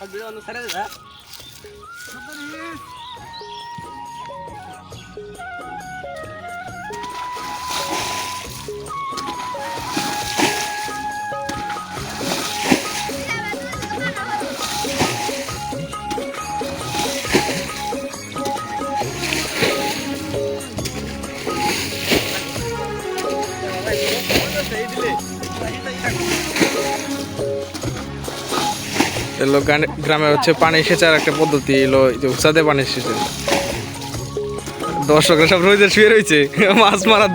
ಅದು ಒಂದು ಸರಿ ಅದ ಸೈಡ್ಲಿ ಸಹಿತ এলো গ্রামে হচ্ছে পানি সেচার একটা পদ্ধতি এলো উৎসাদে পানি সেচে। দর্শকরা সব রয়েছে শুয়ে রয়েছে, মাছ মারা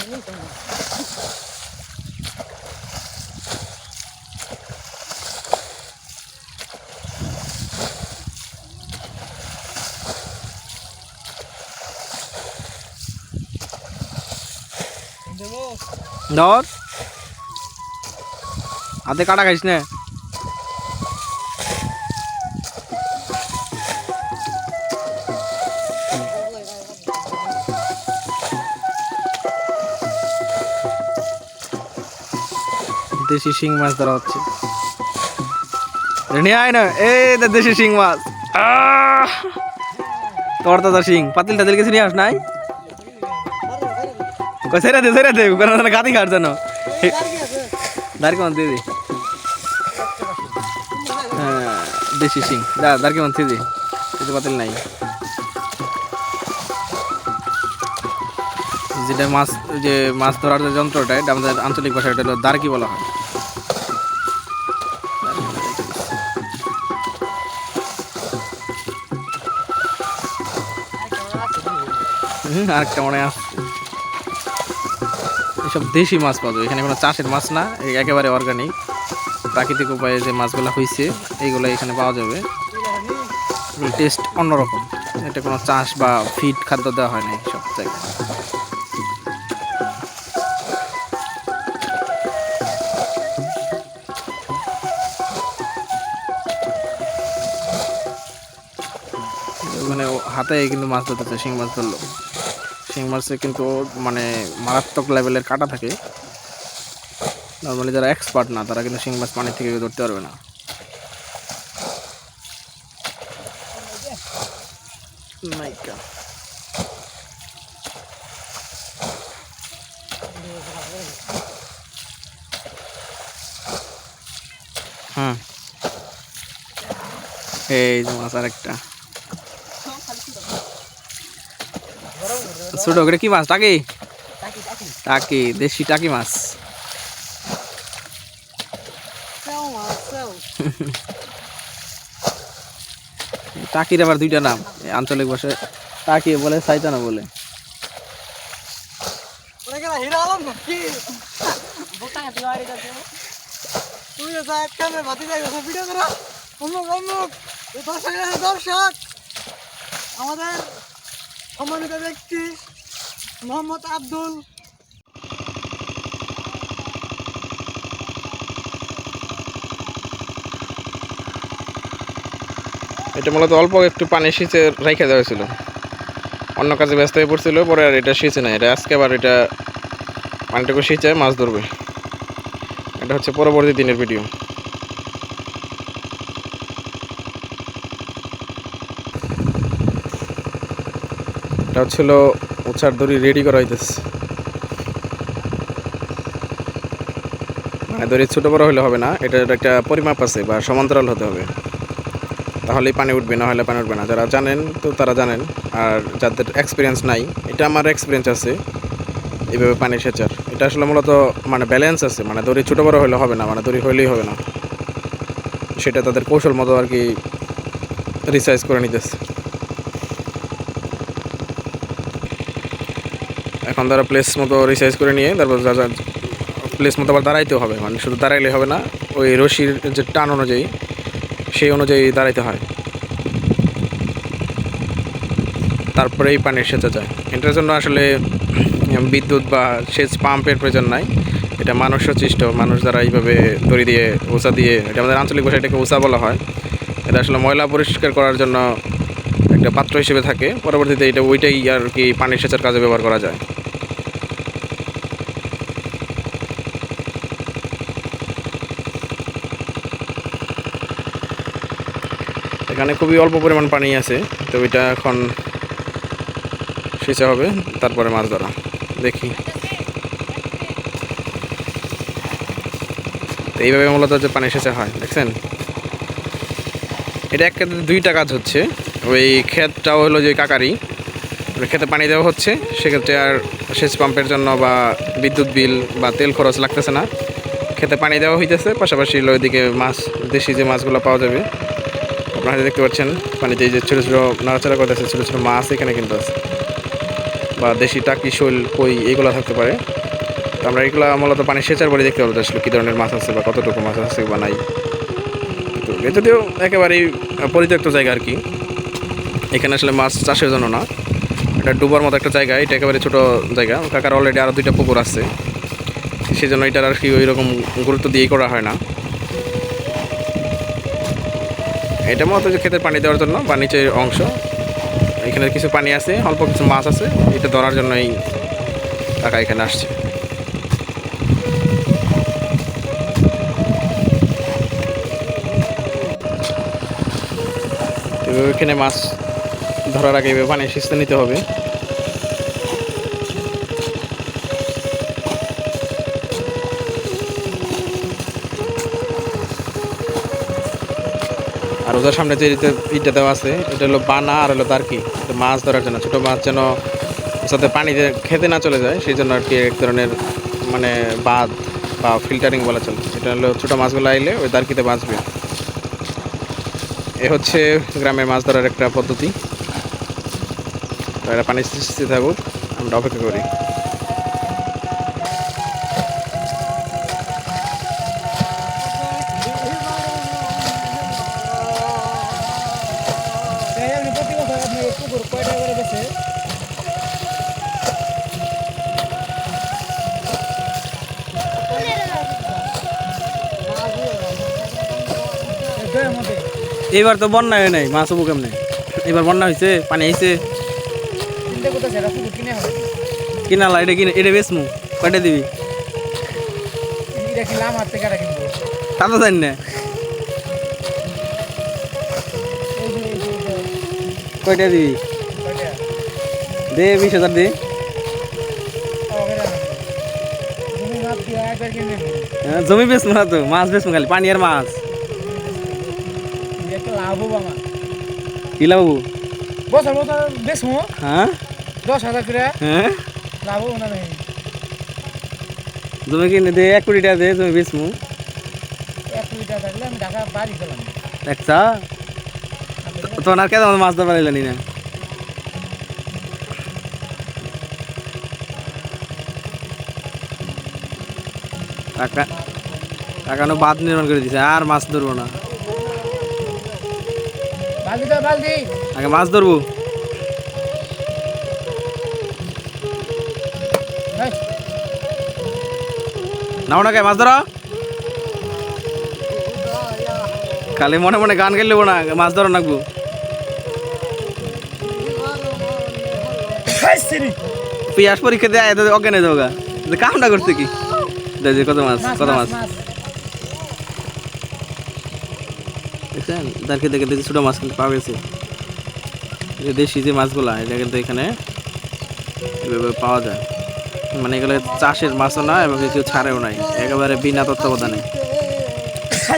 দেখব আর ধরবো ধর হাতে কাটা খাইস না দেশি শিং মাছ ধরা হচ্ছে। নিয়ে আয় না। এই দেশি শিং মাছ! তোর দাদা শিং। পাতিল টাতিল কিছু নিয়ে আস নাই? সেরে দে সেরে দে। কারণ গাতি কাট জানো দাঁড় কেমন, দিয়ে দি। হ্যাঁ দেশি শিং। দা দাঁড় কেমন, দিয়ে দি। কিছু পাতিল নাই। যেটা মাছ যে মাছ ধরার যে যন্ত্রটা, এটা আমাদের আঞ্চলিক ভাষায় এটা হলো দারকি বলা হয়। আরেকটা মনে আছে এসব দেশি মাছ পাওয়া যাবে এখানে কোনো চাষের মাছ না একেবারে অর্গানিক প্রাকৃতিক উপায়ে যে মাছগুলো হয়েছে এইগুলো এখানে পাওয়া যাবে। টেস্ট অন্যরকম। এটা কোনো চাষ বা ফিড খাদ্য দেওয়া হয় না সব জায়গায়। মানে হাতে কিন্তু মাছ ধরতেছে, শিং মাছ ধরলো। শিং মাছে কিন্তু মানে মারাত্মক লেভেলের কাটা থাকে। নর্মালি যারা এক্সপার্ট না, তারা কিন্তু শিং মাছ পানি থেকে ধরতে পারবে না। হুম। এই যে মাছ আরেকটা। ছোট করে কি মাছ, টাকি? টাকি, দেশি টাকি মাছ। টাকির আবার দুইটা নাম আঞ্চলিক ভাষায়। টাকি বলে সাইতানা বলে। দর্শক আমাদের সম্মানিত ব্যক্তি মোহাম্মদ আব্দুল। এটা মূলত অল্প একটু পানি সিঁচে রেখে দেওয়া হয়েছিল। অন্য কাজে ব্যস্ত হয়ে পড়ছিল, পরে আর এটা সিঁচে না এটা আজকে আবার এটা পানিটুকু সিঁচে মাছ ধরবে। এটা হচ্ছে পরবর্তী দিনের ভিডিও। এটা হচ্ছিল উচার দড়ি রেডি করা হইতেছে। মানে দড়ি ছোটো বড় হলে হবে না, এটার একটা পরিমাপ আছে বা সমান্তরাল হতে হবে। তাহলেই পানি উঠবে না হলে পানি উঠবে না। যারা জানেন তো তারা জানেন, আর যাদের এক্সপিরিয়েন্স নাই, এটা আমার এক্সপিরিয়েন্স আছে, এইভাবে পানি সেচার। এটা আসলে মূলত মানে ব্যালেন্স আছে মানে দড়ি ছোটো বড় হলে হবে না মানে দড়ি হইলেই হবে না। সেটা তাদের কৌশল মতো আর কি রিসার্চ করে নিতেছে। এখন তারা প্লেস মতো রিসার্চ করে নিয়ে, তারপর যা যা প্লেস মতো আবার দাঁড়াইতেও হবে। মানে শুধু দাঁড়াইলে হবে না, ওই রশির যে টান অনুযায়ী, সেই অনুযায়ী দাঁড়াইতে হয়। তারপরে এই পানির সেচা যায়। এটার জন্য আসলে বিদ্যুৎ বা সেচ পাম্পের প্রয়োজন নাই। এটা মানুষ সৃষ্ট মানুষ দ্বারা এইভাবে দড়ি দিয়ে উষা দিয়ে, এটা আমাদের আঞ্চলিক ভাষায় এটাকে উষা বলা হয়। এটা আসলে ময়লা পরিষ্কার করার জন্য একটা পাত্র হিসেবে থাকে। পরবর্তীতে এটা ওইটাই আর কি পানির সেচার কাজে ব্যবহার করা যায়। এখানে খুবই অল্প পরিমাণ পানি আছে, তো ওইটা এখন সেচা হবে, তারপরে মাছ ধরা, দেখি। তো এইভাবে মূলত যে পানি সেচা হয়, দেখছেন? এটা এক ক্ষেত্রে দুইটা কাজ হচ্ছে, ওই ক্ষেতটাও হলো যে কাকারি ক্ষেতে পানি দেওয়া হচ্ছে, সেক্ষেত্রে আর সেচ পাম্পের জন্য বা বিদ্যুৎ বিল বা তেল খরচ লাগতেছে না। খেতে পানি দেওয়া হইতেছে, পাশাপাশি ওইদিকে মাছ, দেশি যে মাছগুলো পাওয়া যাবে আপনারা দেখতে পাচ্ছেন এই যে ছোটো ছোটো নাড়াচাড়া করতেছে, ছোটো ছোটো মাছ এখানে কিন্তু আছে। বা দেশি টাকি, শৈল, কই এইগুলো থাকতে পারে। তো আমরা এগুলো মূলত পানি সেচার পরে দেখতে পাবো আসলে কী ধরনের মাছ আছে বা কতটুকু মাছ আছে বা নাই। তো এ যদিও একেবারেই পরিত্যক্ত জায়গা আর কি। এখানে আসলে মাছ চাষের জন্য না। এটা ডুবার মতো একটা জায়গা, এটা একেবারে ছোটো জায়গা। কাকার অলরেডি আরও দুইটা পুকুর আছে। সেই জন্য এটার আর কি ওই রকম গুরুত্ব দিয়েই করা হয় না। এটা মতো যে ক্ষেতের পানি দেওয়ার জন্য বা নিচের অংশ। এখানে কিছু পানি আছে, অল্প কিছু মাছ আছে, এটা ধরার জন্য এই টাকা এখানে আসছে। এখানে মাছ ধরার আগে এভাবে পানি সিস্তে নিতে হবে। ওদের সামনে যে ইটা- দেওয়া আছে, এটা হলো বানা আর হলো দারকি এটা মাছ ধরার জন্য। ছোটো মাছ যেন সাথে পানিতে খেতে না চলে যায়, সেই জন্য আর কি এক ধরনের মানে বাঁধ বা ফিল্টারিং বলা চলে। এটা হলো ছোটো মাছগুলো আইলে ওই দারকিতে বাঁচবে। এ হচ্ছে গ্রামের মাছ ধরার একটা পদ্ধতি। তো এরা পানি সৃষ্টি থাকুক, আমরা অপেক্ষা করি। এই আপনি প্রতি বছর আপনি পুকুর কয়টা করে গেছে? এবার তো বন্যা হয় নাই মাছ হব কেমনে এবার বন্যা হয়েছে পানি আইছে। কিনে কিনালা এটা কিনে এটা বেচমু কয়টা দিবি? তা তো জানি না। কয়টা দিবি? দে বিশ হাজার দে। হ্যাঁ, জমি বেচমু না তো মাছ বেচমু খালি পানি আর মাছ। একটা লাভ কি লাবু বছর বছর বেশমো হ্যাঁ? দশ হাজার করে হ্যাঁ? লাভ না জমি কিনে দে এক কোটি টাকা দে জমি বেচমু এক কোটি টাকা থাকলে আমি ঢাকা বাড়ি গেলাম। দেখছা তো আর কেন মাছ ধরবার এলেনি না টাকা টাকানো বাঁধ নির্মাণ করে দিছে আর মাছ ধরবো না। মাছ ধরবো। নাও না কে মাছ ধরো। কালি মনে মনে গান গেলেবো না মাছ ধরো নাকবো পিয়াস পরীক্ষা দেয় অজ্ঞানে কামটা করছে কি? কত মাছ কত মাছ। দেখছেন? দেখে দেখে ছোটো মাছ কিন্তু পাওয়া গেছে। যে দেশি যে মাছগুলা এটা কিন্তু এখানে এভাবে পাওয়া যায়। মানে এগুলো চাষের মাছও না এবং কেউ ছাড়েও নাই। একেবারে বিনা তত্ত্বাবধানে।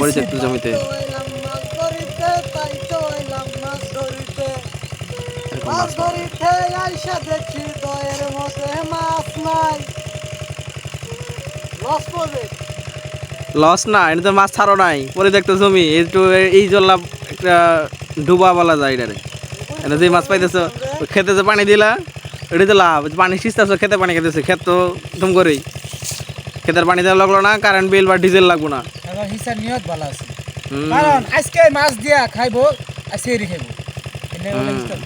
পরিত্যক্ত জমিতে। মাছ পাওয়া যায়। লস না এটা তো মাছ ছাড়ো নাই। পরিত্যক্ত জমি একটু এই জল্লা একটা ডুবা বলা যায় এটারে। এটা যে মাছ পাইতেছো খেতে যে পানি দিলা এটা তো লাভ। পানি সিস্তাছো খেতে পানি খেতেছে খেত তো তুম করেই। খেতের পানি দেওয়া লাগল না কারেন্ট বিল বা ডিজেল লাগবো না। এবার হিসাব নিয়ত ভালো আছে। কারণ আজকে মাছ দিয়া খাইবো আজকে এরি খাইবো এনে বলে হুম। হিসাব।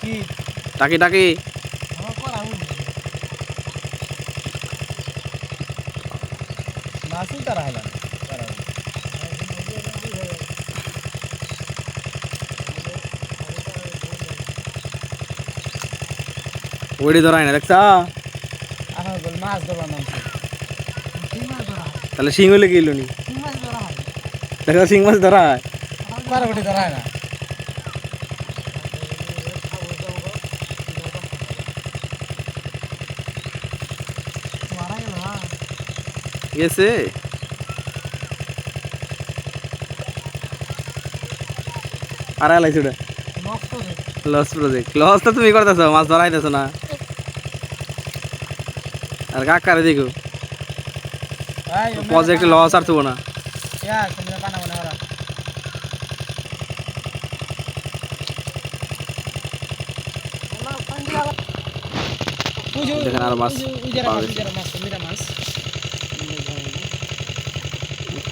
কি টাকি টাকি আমার করা হইনি। মাছই তারা হলো না, তারা হলো। ওইটি ধরাই না দেখছা আমার বলে মাছ ধরবার নাম কি? তাহলে শিং হইলে কি নি দেখা শিং মাছ ধরা হয় বারোটি ধরা হয় না গেছে আর আলাইছে ওটা। লস প্রজেক্ট লস তো তুমি করতেছো মাছ ধরাইতেছো না। আর কাকারে দেখো? প্রজেক্ট লস আর থবো না। দেখেন আরও মাছ ওই যে- ওই যারা পাওয়া মাছ, ওই গেছে। যারা মাছ, মিরা মাছ।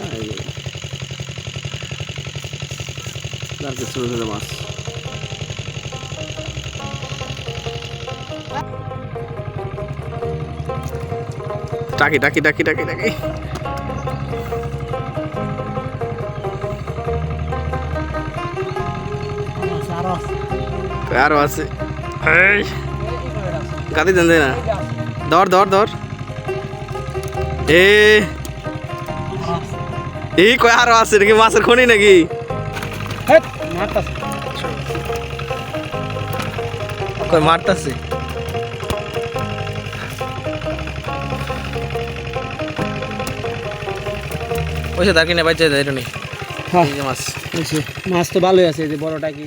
আর কিছু ছোট ছোট মাছ টাকি টাকি টাকি টাকি টাকি মাছ আরও আছে। আরও আছে এই গাদি দেন না ধর ধর ধর এ এই কয় আরও আছে নাকি মাছের খনি নাকি হেৎ, মারতাছে। কয় মারতাছে পয়সা সে তাকে নেবাই। এই যে মাছ মাছ তো ভালোই আছে এই যে বড়টা কি